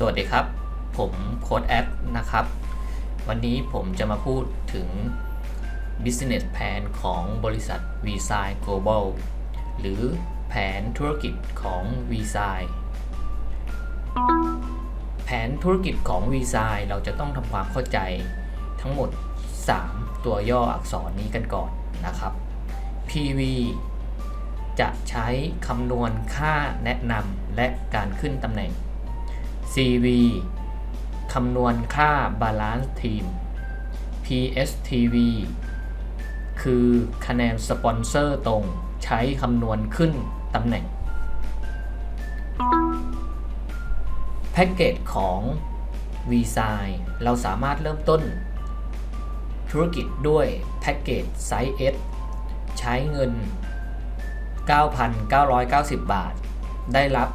สวัสดีครับ ผมโค้ดแอดนะครับ วันนี้ผมจะมาพูดถึง Business Plan ของบริษัท v s i Global หรือแผนธุรกิจของ v s i แผนธุรกิจของ v s i เราจะต้องทำความเข้าใจทั้งหมด 3 ตัวย่ออักษรนี้กันก่อนนะครับ PV จะใช้คำนวณค่าแนะนำและการขึ้นตำแหน่ง CV คำนวณค่า Balance Team PSTV คือคะแนนสปอนเซอร์ตรงใช้คำนวณขึ้นตำแหน่ง แพ็กเกจของ v s i เราสามารถเริ่มต้น ธุรกิจด้วยแพ็กเกจไซส์ S ใช้เงิน 9,990 บาท ได้รับ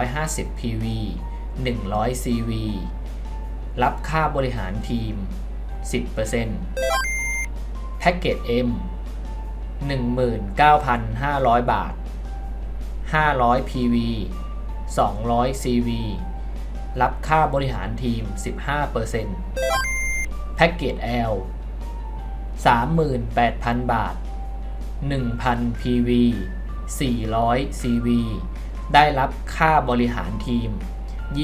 250 PV 100 CV รับค่าบริหารทีม 10%แพ็กเกจ M 19,500 บาท 500 PV 200 CV รับค่าบริหารทีม 15%แพ็กเกจ L 38,000 บาท 1,000 PV 400 CV ได้รับค่าบริหารทีม 20%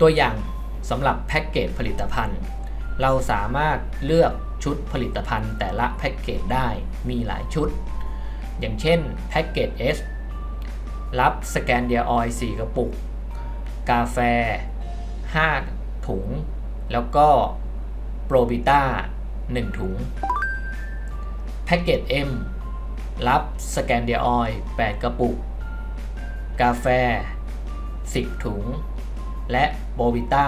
ตัวอย่างสำหรับแพ็กเกจผลิตภัณฑ์ เราสามารถเลือกชุดผลิตภัณฑ์แต่ละแพ็กเกจได้มีหลายชุด อย่างเช่นแพ็กเกจ S รับสแกนเดียออย4กระปุก กาแฟ 5 ถุง แล้วก็โปรบิต้า 1 ถุง แพ็กเกจ M รับสแกนเดียออย8กระปุก กาแฟ 10 ถุง และโบวิต้า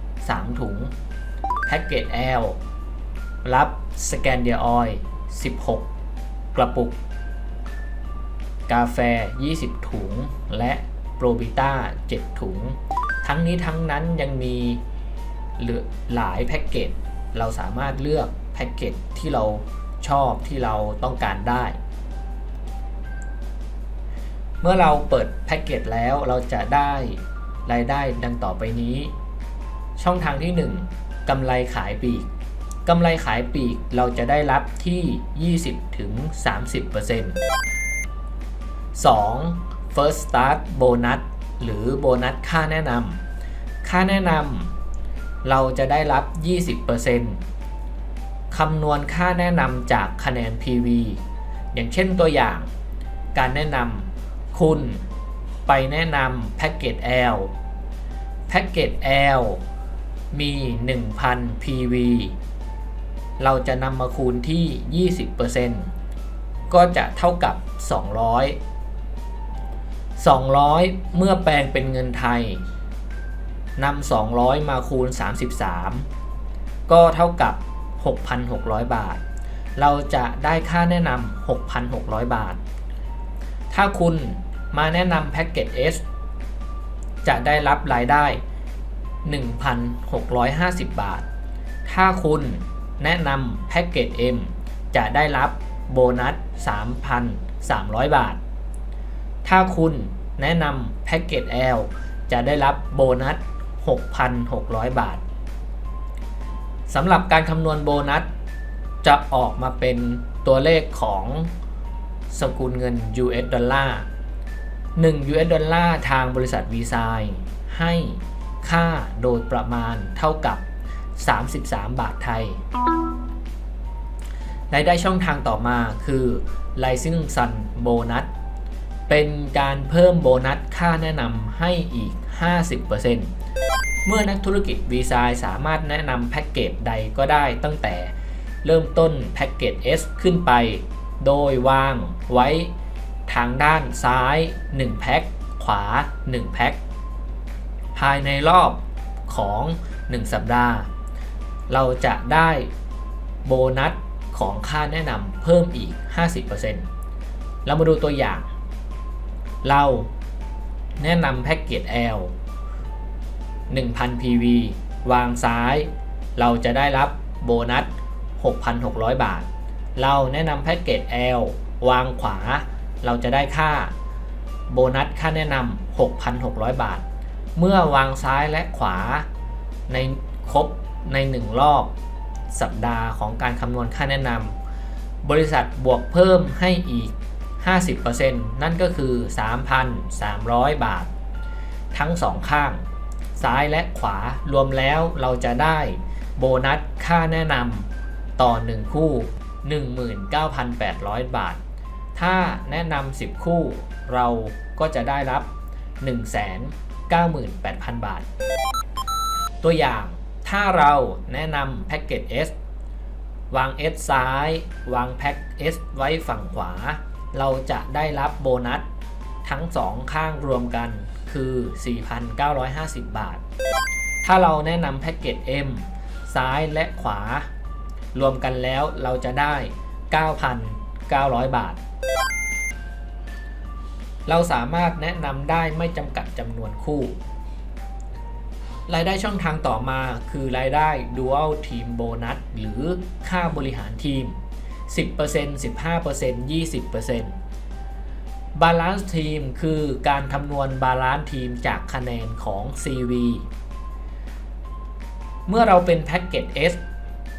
3 ถุง แพ็กเกจ L รับสแกนเดียออย16 กระปุก กาแฟ 20 ถุง และโปรบิต้า 7 ถุง ทั้งนี้ทั้งนั้นยังมีหลือหลายแพ็กเกจ เราสามารถเลือกแพ็กเกจที่เราชอบที่เราต้องการได้ มื่อเราเปิดแพ็กเกจแล้วเราจะได้รายได้ดังต่อไปนี้ ช่องทางที่ 1กำไรขายปีกกำไรขายปีกเราจะได้รับที่ 20ถึง30% 2. First Start Bonus หรือโบนัสค่าแนะนำค่าแนะนำเราจะได้รับ 20%คำนวณค่าแนะนำจากคะแนน PV อย่างเช่นตัวอย่าง การแนะนำ คุณไปแนะนำแพ็กเกจ L แพ็กเกจ L มี 1,000 PV เราจะนำมาคูณที่ 20%ก็จะเท่ากับ 200 200 เมื่อแปลงเป็นเงินไทยนำ200 มาคูณ 33 ก็เท่ากับ 6,600 บาท เราจะได้ค่าแนะนำ6,600 บาท ถ้าคุณ มาแนะนำแพ็กเกจ S จะได้รับรายได้ 1,650 บาท ถ้าคุณแนะนำแพ็กเกจ M จะได้รับโบนัส 3,300 บาท ถ้าคุณแนะนำแพ็กเกจ L จะได้รับโบนัส 6,600 บาทสำหรับการคำนวณโบนัส จะออกมาเป็นตัวเลขของสกุลเงิน US ดอลลาร์ 1 US ดอลลาร์ทางบริษัทวีซายให้ค่าโดยประมาณเท่ากับ 33 บาทไทย รายได้ช่องทางต่อมาคือ Rising Sun Bonus เป็นการเพิ่มโบนัสค่าแนะนำให้อีก 50%เมื่อนักธุรกิจวีซายสามารถแนะนำแพ็กเกจใดก็ได้ตั้งแต่เริ่มต้นแพ็กเกจ S ขึ้นไป โดยวางไว้ ทางด้านซ้าย 1 แพ็คขวา 1 แพ็คภายในรอบของ 1 สัปดาห์ เราจะได้โบนัสของค่าแนะนำเพิ่มอีก 50%เรามาดูตัวอย่าง เราแนะนำแพ็กเกจ L 1,000 PV วางซ้าย เราจะได้รับโบนัส 6,600 บาท เราแนะนำแพ็กเกจ L วางขวา เราจะได้ค่าโบนัสค่าแนะนำ6,600 บาท เมื่อวางซ้ายและขวาในครบใน 1 รอบสัปดาห์ของการคำนวณค่าแนะนำบริษัทบวกเพิ่มให้อีก 50%นั่นก็คือ 3,300 บาท ทั้งสองข้าง ซ้ายและขวารวมแล้วเราจะได้โบนัสค่าแนะนำต่อ 1 คู่ 19,800 บาท ถ้าแนะนำ10 คู่เราก็จะได้รับ 198,000 บาท ตัวอย่างถ้าเราแนะนำแพ็กเกจ S วาง S ซ้าย วางแพ็ก S ไว้ฝั่งขวา เราจะได้รับโบนัสทั้งสองข้างรวมกันคือ 4,950 บาท ถ้าเราแนะนำแพ็กเกจ M ซ้ายและขวา รวมกันแล้วเราจะได้ 9,900 บาท เราสามารถแนะนำได้ไม่จำกัดจำนวนคู่ รายได้ช่องทางต่อมาคือรายได้ Dual Team Bonus หรือค่าบริหารทีม 10% 15% 20% Balance Team คือการคำนวณ Balance Team จากคะแนนของ CV เมื่อเราเป็นแพ็กเกจ S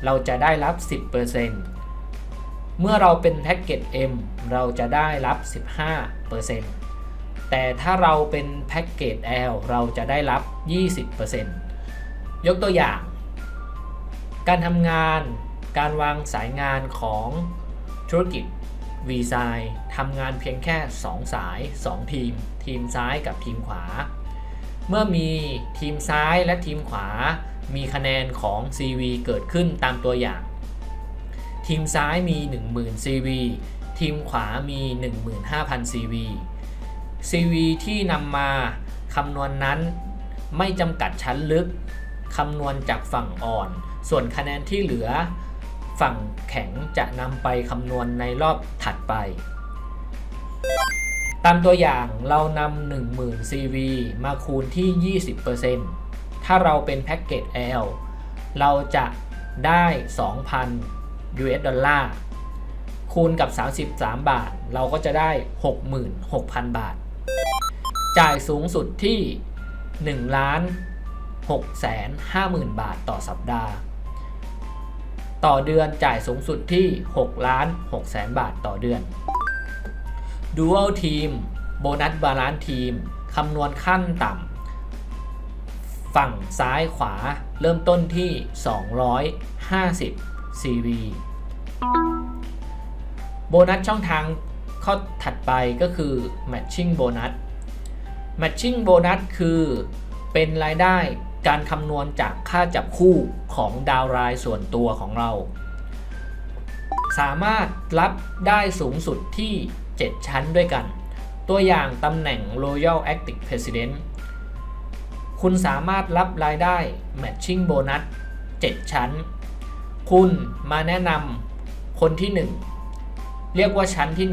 เราจะได้รับ 10% เมื่อเราเป็นแพ็กเกจ M เราจะได้รับ 15%แต่ถ้าเราเป็นแพ็กเกจ L เราจะได้รับ 20%ยกตัวอย่าง การทำงาน การวางสายงานของธุรกิจ v ีไซทำงานเพียงแค่ 2 สาย 2 ทีม ทีมซ้ายกับทีมขวา เมื่อมีทีมซ้ายและทีมขวา มีคะแนนของ CV เกิดขึ้นตามตัวอย่าง ทีมซ้ายมี 10,000 CV ทีมขวามี 15,000 CV CV ที่นำมาคำนวณนนั้นไม่จำกัดชั้นลึกคำนวณจากฝั่งอ่อน ส่วนคะแนนที่เหลือ ฝั่งแข็งจะนำไปคำนวณในรอบถัดไป ตามตัวอย่างเรานำ10,000 CV มาคูณที่ 20%ถ้าเราเป็นแพ็กเกจ L เราจะได้ 2,000 US ดอลลาร์คูณกับ 33 บาท เราก็จะได้ 66,000 บาท จ่ายสูงสุดที่1ล้าน6แสน50,000 บาทต่อสัปดาห์ ต่อเดือนจ่ายสูงสุดที่6ล้าน6แสนบาทต่อเดือน Dual Team โบนัสบาลานซ์ทีมคำนวณขั้นต่ำฝั่งซ้ายขวาเริ่มต้นที่ 250 CV โบนัสช่องทางข้อถัดไปก็คือ Matching Bonus Matching Bonus คือเป็นรายได้การคำนวณจากค่าจับคู่ของดาวรายส่วนตัวของเรา สามารถรับได้สูงสุดที่ 7 ชั้นด้วยกัน ตัวอย่างตำแหน่ง Royal Active President คุณสามารถรับรายได้ Matching Bonus 7 ชั้น คุณมาแนะนำ คนที่ 1 เรียกว่าชั้นที่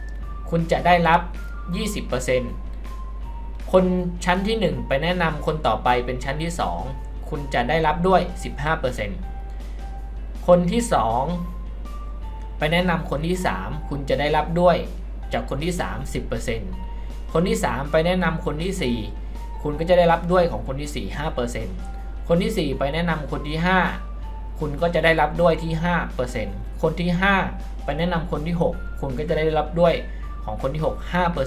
1 คุณจะได้รับ 20%คนชั้นที่ 1 ไปแนะนำคนต่อไปเป็นชั้นที่ 2 คุณจะได้รับด้วย 15%คนที่ 2 ไปแนะนำคนที่ 3 คุณจะได้รับด้วยจากคนที่ 3 10%คนที่ 3 ไปแนะนำคนที่ 4 คุณก็จะได้รับด้วยของคนที่ 4 5%คนที่ 4 ไปแนะนำคนที่ 5 คุณก็จะได้รับด้วยที่ 5% คนที่ 5 ไปแนะนำคนที่ 6 คุณก็จะได้รับด้วยของคนที่ 6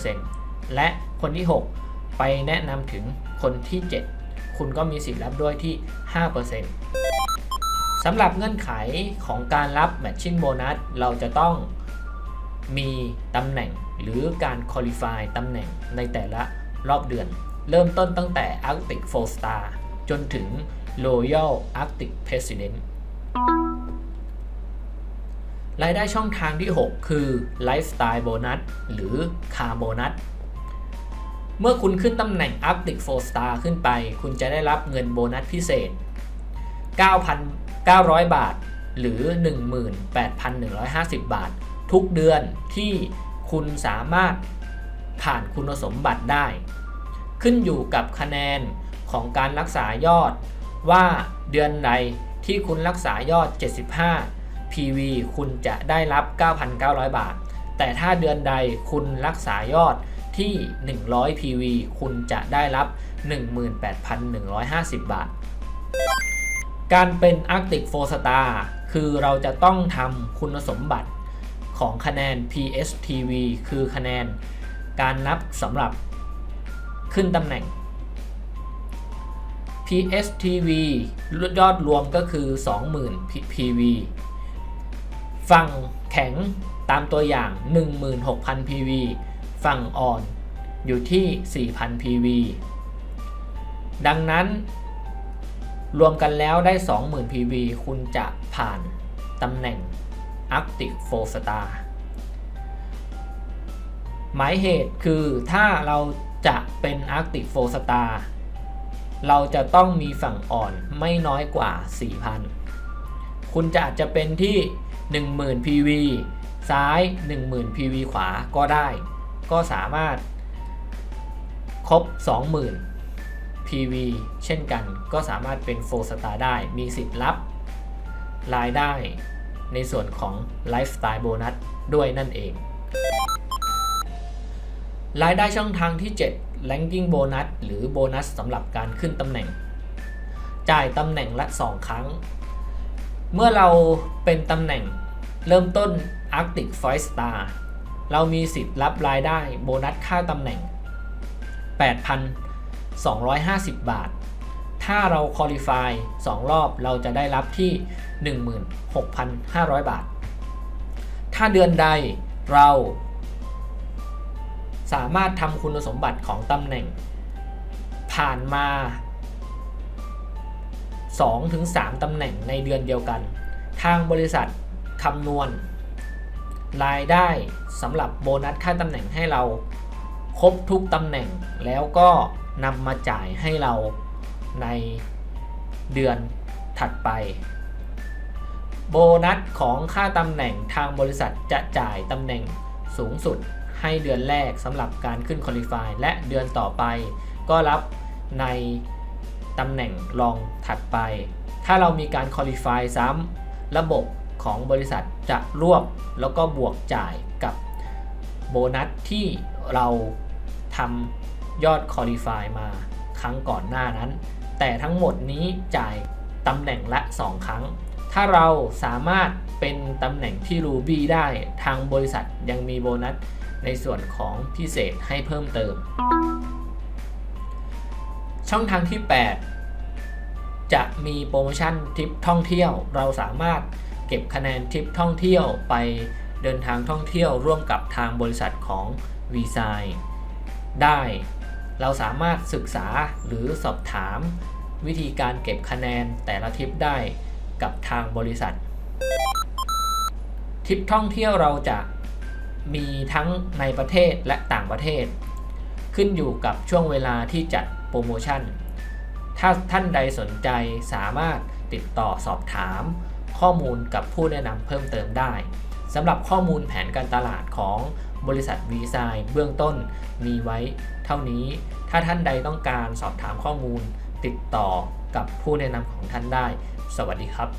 5%และคนที่ 6 ไปแนะนำถึงคนที่ 7 คุณก็มีสิทธิ์รับด้วยที่ 5%สำหรับเงื่อนไขของการรับ Matching Bonus เราจะต้องมีตำแหน่งหรือการ Qualify ตำแหน่งในแต่ละรอบเดือน เริ่มต้นตั้งแต่ Arctic 4 Star จนถึง Royal Arctic President รายได้ช่องทางที่ 6 คือ Lifestyle Bonus หรือ Car Bonus เมื่อคุณขึ้นตำแหน่ง Arctic 4 Star ขึ้นไป คุณจะได้รับเงินโบนัสพิเศษ 9,900 บาท หรือ 18,150 บาท ทุกเดือนที่คุณสามารถผ่านคุณสมบัติได้ ขึ้นอยู่กับคะแนนของการรักษายอด ว่าเดือนใดที่คุณรักษายอด 75 PV คุณจะได้รับ 9,900 บาท แต่ถ้าเดือนใดคุณรักษายอดที่ 100 PV คุณจะได้รับ 18,150 บาท การเป็น Arctic 4 Star คือเราจะต้องทำคุณสมบัติของคะแนน PSTV คือคะแนนการนับสำหรับขึ้นตำแหน่ง PSTV ยอดรวมก็คือ 20,000 PV ฝั่งแข็งตามตัวอย่าง 16,000 PV ฝั่งอ่อนอยู่ที่ 4,000 PV ดังนั้น รวมกันแล้วได้ 20,000 PV คุณจะผ่านตำแหน่ง Arctic 4 Star หมายเหตุคือถ้าเราจะเป็น Arctic 4 Star เราจะต้องมีฝั่งอ่อนไม่น้อยกว่า 4,000 คุณจะอาจจะเป็นที่ 10,000 PV ซ้าย 10,000 PV ขวาก็ได้ ก็สามารถครบ 20,000 PV เช่นกันก็สามารถเป็น4 star ได้ มีสิทธิ์รับรายได้ในส่วนของ Lifestyle Bonus ด้วยนั่นเอง รายได้ช่องทางที่ 7 Ranking Bonus หรือโบนัสสำหรับการขึ้นตำแหน่ง จ่ายตำแหน่งละ 2 ครั้ง เมื่อเราเป็นตำแหน่งเริ่มต้น Arctic Five Star เรามีสิทธิ์รับรายได้โบนัสค่าตำแหน่ง 8,250 บาท ถ้าเราคอลี่ฟาย2รอบเราจะได้รับที่ 16,500 บาท ถ้าเดือนใดเราสามารถทำคุณสมบัติของตำแหน่ง ผ่านมา 2-3 ตำแหน่งในเดือนเดียวกัน ทางบริษัทคำนวณ รายได้สำหรับโบนัสค่าตำแหน่งให้เราครบทุกตำแหน่งแล้วก็นำมาจ่ายให้เราในเดือนถัดไป โบนัสของค่าตำแหน่งทางบริษัทจะจ่ายตำแหน่งสูงสุดให้เดือนแรกสำหรับการขึ้นคอลิฟายและเดือนต่อไปก็รับใน ตำแหน่งรองถัดไป ถ้าเรามีการคอลิฟายซ้ำระบบของบริษัทจะรวบแล้วก็บวกจ่ายกับโบนัสที่เราทำยอดคอลิฟายมาครั้งก่อนหน้านั้น แต่ทั้งหมดนี้จ่ายตำแหน่งละ 2 ครั้ง ถ้าเราสามารถเป็นตำแหน่งที่ Ruby ได้ ทางบริษัทยังมีโบนัสในส่วนของพิเศษให้เพิ่มเติม ช่องทางที่ 8 จะมีโปรโมชั่นทริปท่องเที่ยว เราสามารถเก็บคะแนนทริปท่องเที่ยวไปเดินทางท่องเที่ยวร่วมกับทางบริษัทของ v ีไซได้ เราสามารถศึกษาหรือสอบถามวิธีการเก็บคะแนนแต่ละทริปได้กับทางบริษัททริปท่องเที่ยวเราจะมีทั้งในประเทศและต่างประเทศ ขึ้นอยู่กับช่วงเวลาที่จัด โปรโมชั่น ถ้าท่านใดสนใจสามารถติดต่อสอบถาม ข้อมูลกับผู้แนะนำเพิ่มเติมได้สำหรับข้อมูลแผนการตลาดของบริษัทวีไซเบื้องต้นมีไว้เท่านี้ ถ้าท่านใดต้องการสอบถามข้อมูล ติดต่อกับผู้แนะนำของท่านได้ สวัสดีครับ